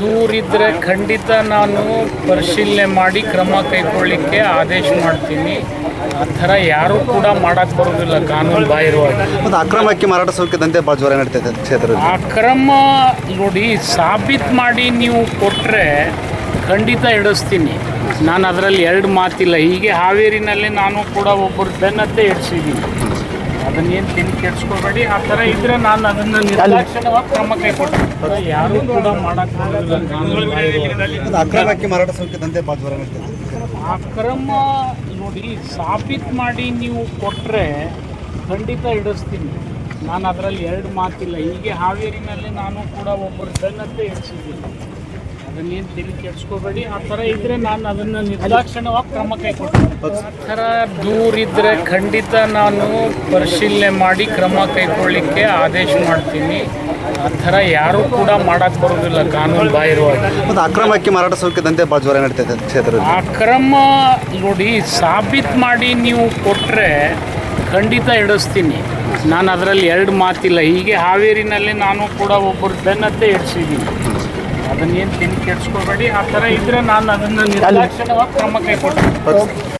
ದೂರಿದ್ರೆ ಖಂಡಿತ ನಾನು ಪರಿಶೀಲನೆ ಮಾಡಿ ಕ್ರಮ ಕೈಗೊಳ್ಳಿಕ್ಕೆ ಆದೇಶ ಮಾಡ್ತೀನಿ. ಆ ಥರ ಯಾರೂ ಕೂಡ ಮಾಡಕ್ಕೆ ಬರೋದಿಲ್ಲ ಕಾನೂನು ಬಾಹಿರವಾಗಿ. ಮತ್ತು ಅಕ್ರಮಕ್ಕೆ ಮಾರಾಟ ಸೌಕದಂತೆ ಭಾಳ ಜ್ವರ ನಡೀತೈತೆ ಕ್ಷೇತ್ರದಲ್ಲಿ. ಅಕ್ರಮ ನೋಡಿ ಸಾಬೀತು ಮಾಡಿ ನೀವು ಕೊಟ್ಟರೆ ಖಂಡಿತ ಎಡಿಸ್ತೀನಿ. ನಾನು ಅದರಲ್ಲಿ ಎರಡು ಮಾತಿಲ್ಲ. ಹೀಗೆ ಹಾವೇರಿನಲ್ಲಿ ನಾನು ಕೂಡ ಒಬ್ಬರು ಬೆನ್ನತ್ತೆ ಇಡಿಸಿದ್ದೀನಿ ಅದನ್ನೇನು ತಿಂದು ಕೆಡ್ಸ್ಕೊಬೇಡಿ ಆ ಥರ ಇದ್ರೆ ನಾನು ಅದನ್ನು ನಿರ್ದಾಕ್ಷಿಣ್ಯವಾಗಿ ಕ್ರಮ ಕೈಗೊಳ್ತೀನಿ. ಯಾರೂ ಕೂಡ ಮಾಡಕ್ಕೆ ಬರೋದಿಲ್ಲ ಕಾನೂನು ಬಾಹಿರವಾಗಿ. ಮತ್ತು ಅಕ್ರಮ ಮಾರಾಟ ಅಕ್ರಮ ನೋಡಿ ಸಾಬೀತು ಮಾಡಿ ನೀವು ಕೊಟ್ಟರೆ ಖಂಡಿತ ಇಡಿಸ್ತೀನಿ ನಾನು ಅದರಲ್ಲಿ ಎರಡು ಮಾತಿಲ್ಲ. ಹೀಗೆ ಹಾವೇರಿನಲ್ಲಿ ನಾನು ಕೂಡ ಒಬ್ಬರು ಜನತೆ ಇಡಿಸಿದ್ದೀನಿ ಅದನ್ನೇನು ತಿಳಿ ಕೆಡ್ಸ್ಕೋಬೇಡಿ. ಆ ಥರ ಇದ್ದರೆ ನಾನು ಅದನ್ನು ನಿರ್ದಾಕ್ಷಿಣ್ಯವಾಗಿ ಕ್ರಮ ಕೈಗೊಳ್ತೀನಿ. ಆ ಥರ ದೂರಿದ್ರೆ ಖಂಡಿತ ನಾನು ಪರಿಶೀಲನೆ ಮಾಡಿ ಕ್ರಮ ಕೈಗೊಳ್ಳಿಕ್ಕೆ ಆದೇಶ ಮಾಡ್ತೀನಿ. ಆ ಥರ ಯಾರೂ ಕೂಡ ಮಾಡಕ್ ಬರೋದಿಲ್ಲ ಕಾನೂನು ಬಾಹಿರವಾಗಿ ಅಕ್ರಮಕ್ಕೆ ಅಕ್ರಮ ಅಕ್ಕಿ ಮಾರಾಟ ಸೌಖ್ಯ ದಂಧೆ ಭಾಳ ಜ್ವರ ನಡೀತೈತೆ ಕ್ಷೇತ್ರದಲ್ಲಿ. ಅಕ್ರಮ ನೋಡಿ ಸಾಬೀತು ಮಾಡಿ ನೀವು ಕೊಟ್ಟರೆ ಖಂಡಿತ ಎಡಿಸ್ತೀನಿ. ನಾನು ಅದರಲ್ಲಿ ಎರಡು ಮಾತಿಲ್ಲ. ಹೀಗೆ ಹಾವೇರಿನಲ್ಲಿ ನಾನು ಕೂಡ ಒಬ್ಬರು ಬೆನ್ನತ್ತೆ ಇಡಿಸಿದ್ದೀನಿ ಅದನ್ನೇನು ತಿಂದು ಕೆಡ್ಸ್ಕೋಬೇಡಿ ಆ ಥರ ಇದ್ರೆ ನಾನು ಅದನ್ನು ನಿರ್ಲಕ್ಷಣವಾಗಿ ಕ್ರಮ ಕೈಗೊಳ್ತೀನಿ.